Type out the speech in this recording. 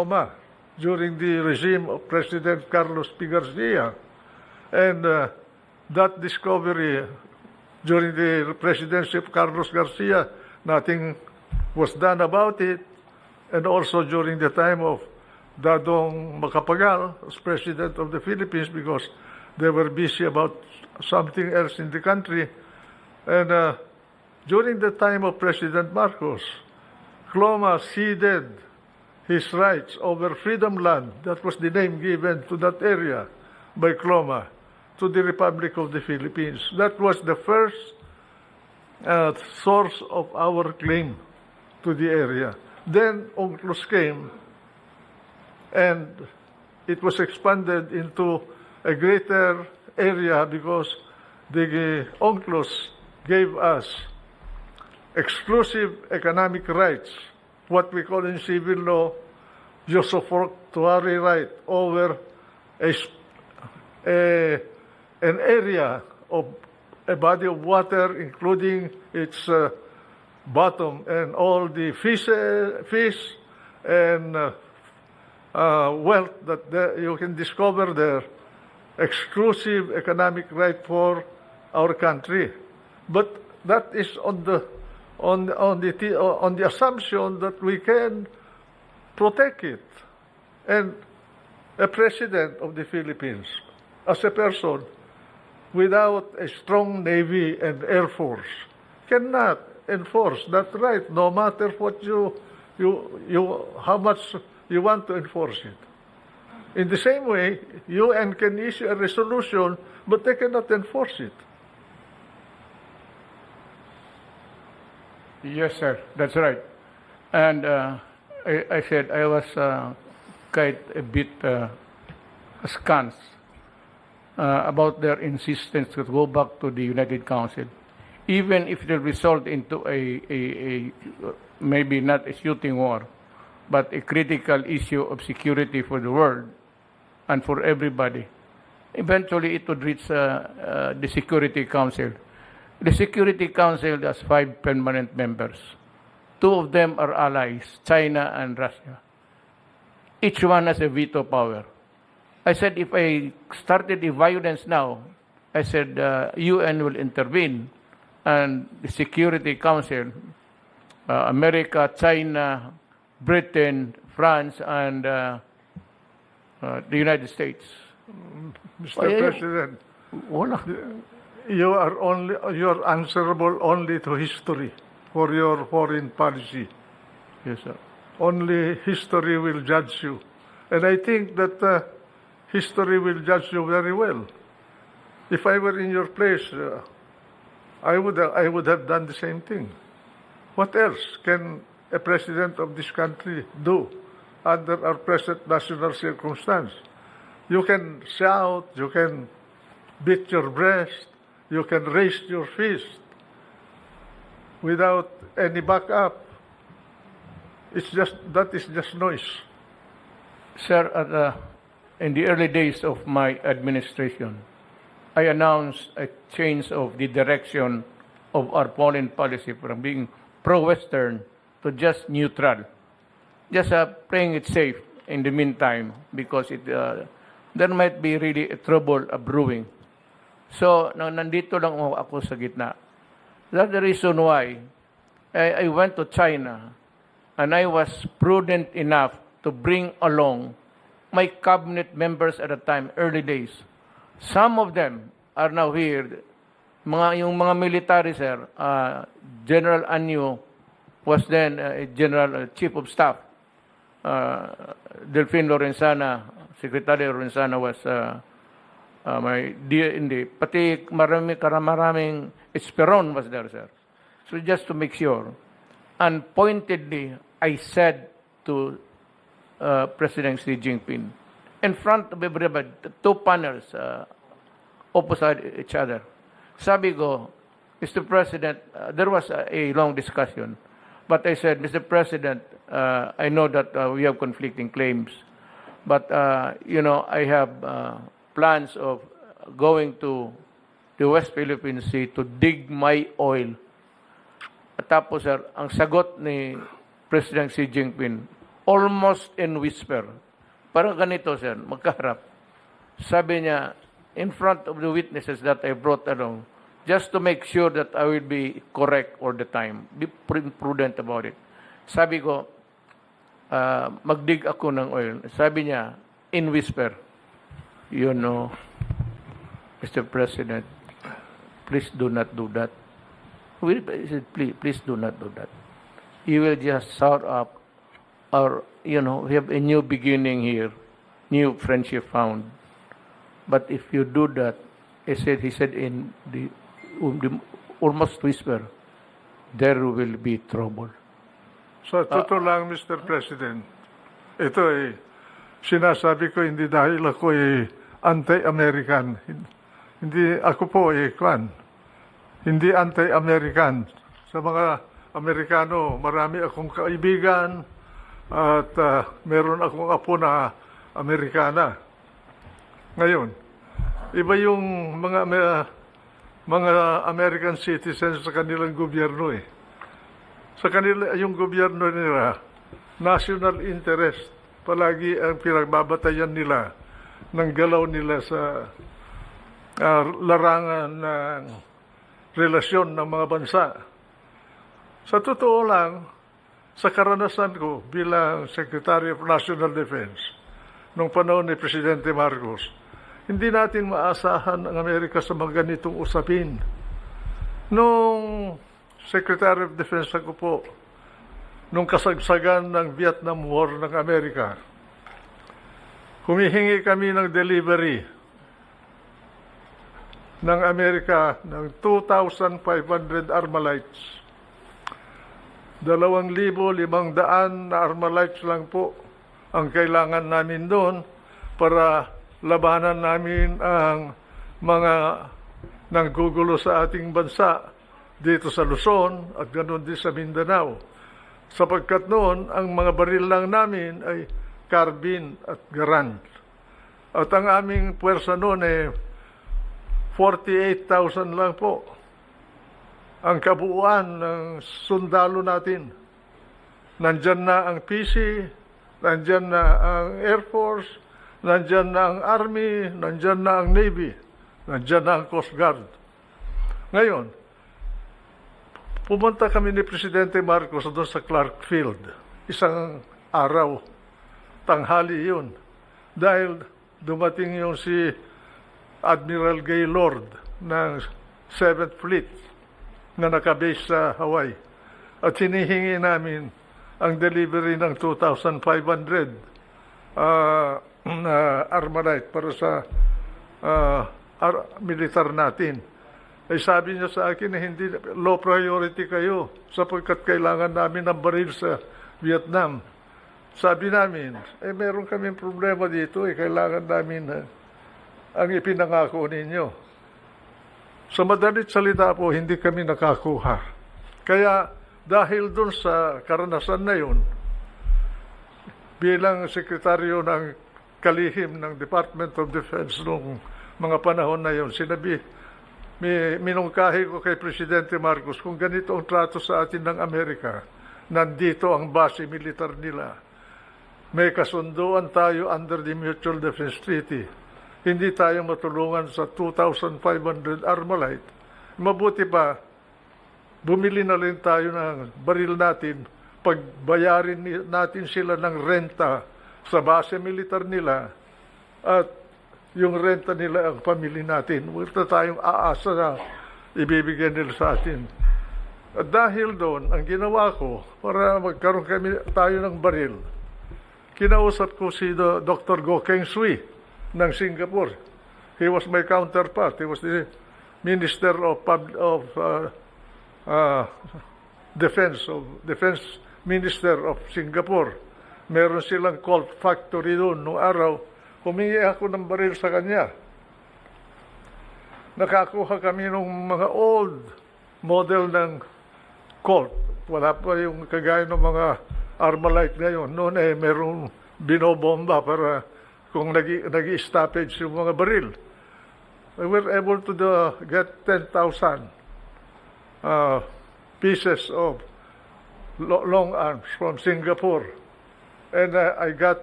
Roma during the regime of President Carlos P. Garcia. And uh, that discovery during the presidency of Carlos Garcia, nothing was done about it. And also during the time of Dadong Macapagal as president of the Philippines because they were busy about something else in the country. And uh, during the time of President Marcos, Cloma ceded his rights over Freedom Land, that was the name given to that area by Cloma, to the Republic of the Philippines. That was the first uh, source of our claim to the area. Then UNCLOS came and it was expanded into a greater area because the UNCLOS gave us exclusive economic rights, what we call in civil law, usufructuary right over a, a- an area of a body of water, including its uh, bottom and all the fish, uh, fish and uh, uh, wealth that you can discover there, exclusive economic right for our country. But that is on the on on the on the assumption that we can protect it. And a president of the Philippines, as a person without a strong navy and air force, cannot enforce that right, no matter what you you you how much you want to enforce it. In the same way, UN can issue a resolution, but they cannot enforce it. Yes, sir. That's right. And uh, I, I said I was uh, quite a bit uh, askance uh, about their insistence to go back to the United Council, even if it result into a, a, a maybe not a shooting war, but a critical issue of security for the world and for everybody. Eventually, it would reach uh, uh, the Security Council. The Security Council has five permanent members. Two of them are allies, China and Russia. Each one has a veto power. I said, if I started the violence now, I said, uh, UN will intervene and the Security Council, uh, America, China, Britain, France, and uh, uh, the United States. Mr. Yeah. President, Wala. You are only you are answerable only to history for your foreign policy. Yes, sir. Only history will judge you, and I think that uh, history will judge you very well. If I were in your place, uh, I would uh, I would have done the same thing. What else can a president of this country do under our present national circumstance? You can shout, you can beat your breast, you can raise your fist without any backup. It's just that is just noise. Sir, uh, in the early days of my administration, I announced a change of the direction of our foreign policy from being pro-Western to just neutral. Just uh, playing it safe in the meantime because it, uh, there might be really a trouble brewing. So, na, nandito lang ako sa gitna. That's the reason why I, I went to China and I was prudent enough to bring along my cabinet members at the time, early days. Some of them are now here. Mga, yung mga military, sir, uh, General Anyo was then uh, General uh, Chief of Staff. Uh, Delphine Lorenzana, Secretary Lorenzana was uh, uh, my dear, hindi. Pati marami, karamaraming Esperon was there, sir. So just to make sure. And pointedly, I said to uh, President Xi Jinping, in front of everybody, the two panels uh, opposite each other. Sabi ko, Mr. President, uh, there was a, a long discussion. But I said, Mr. President, uh, I know that uh, we have conflicting claims. But, uh, you know, I have uh, plans of going to the West Philippine Sea to dig my oil. At tapos, sir, ang sagot ni President Xi Jinping, almost in whisper. Parang ganito, sir, magkaharap. Sabi niya, in front of the witnesses that I brought along, just to make sure that I will be correct all the time. Be pr- prudent about it. Sabi ko, ah, magdig ako ng oil. Sabi niya, in whisper, you know, Mr. President, please do not do that. We- I said, please, please do not do that. You will just sour up or, you know, we have a new beginning here, new friendship found. But if you do that, he said, he said in the, um, the almost whisper, there will be trouble. Sa totoo lang, Mr. President, ito ay sinasabi ko hindi dahil ako ay anti-American. Hindi ako po ay kwan. Hindi anti-American. Sa mga Amerikano, marami akong kaibigan at ah, meron akong apo na Amerikana. Ngayon, iba yung mga mga, mga American citizens sa kanilang gobyerno eh sa kanila, yung gobyerno nila, national interest, palagi ang pinagbabatayan nila ng galaw nila sa ah, larangan ng relasyon ng mga bansa. Sa totoo lang, sa karanasan ko bilang Secretary of National Defense, nung panahon ni Presidente Marcos, hindi natin maasahan ang Amerika sa mga ganitong usapin. Nung Secretary of Defense ako po, nung kasagsagan ng Vietnam War ng Amerika, humihingi kami ng delivery ng Amerika ng 2,500 Armalites. 2,500 na Armalites lang po ang kailangan namin doon para labanan namin ang mga nanggugulo sa ating bansa dito sa Luzon at ganoon din sa Mindanao. Sapagkat noon, ang mga baril lang namin ay carbine at garand. At ang aming puwersa noon ay 48,000 lang po ang kabuuan ng sundalo natin. Nandyan na ang PC, nandyan na ang Air Force, nandyan na ang Army, nandyan na ang Navy, nandyan na ang Coast Guard. Ngayon, pumunta kami ni Presidente Marcos doon sa Clark Field. Isang araw, tanghali yun. Dahil dumating yung si Admiral Gaylord ng 7th Fleet na nakabase sa Hawaii. At hinihingi namin ang delivery ng 2,500 ah, na Armalite para sa ah, ar- militar natin. Ay sabi niya sa akin na hindi low priority kayo sapagkat kailangan namin ng baril sa Vietnam. Sabi namin, eh meron kaming problema dito eh, kailangan namin ah, ang ipinangako ninyo. Sa madalit salita po, hindi kami nakakuha. Kaya dahil dun sa karanasan na yun, bilang sekretaryo ng kalihim ng Department of Defense noong mga panahon na yun, sinabi, may, minungkahi ko kay Presidente Marcos kung ganito ang trato sa atin ng Amerika, nandito ang base militar nila. May kasunduan tayo under the Mutual Defense Treaty. Hindi tayo matulungan sa 2,500 Armalite. Mabuti pa, bumili na rin tayo ng baril natin, pagbayarin natin sila ng renta sa base militar nila at yung renta nila ang pamili natin. Huwag tayong aasa na ibibigay nila sa atin. At dahil doon, ang ginawa ko, para magkaroon kami tayo ng baril, kinausap ko si Dr. Go Keng Sui ng Singapore. He was my counterpart. He was the Minister of, Pub- of uh, uh, Defense, of Defense Minister of Singapore. Meron silang Colt factory doon noong araw. Humingi ako ng baril sa kanya. Nakakuha kami ng mga old model ng Colt. Wala pa yung kagaya ng mga Armalite ngayon. Noon eh, merong binobomba para kung nag- nag-stoppage yung mga baril. We were able to do, get 10,000 uh, pieces of lo- long arms from Singapore. and uh, I got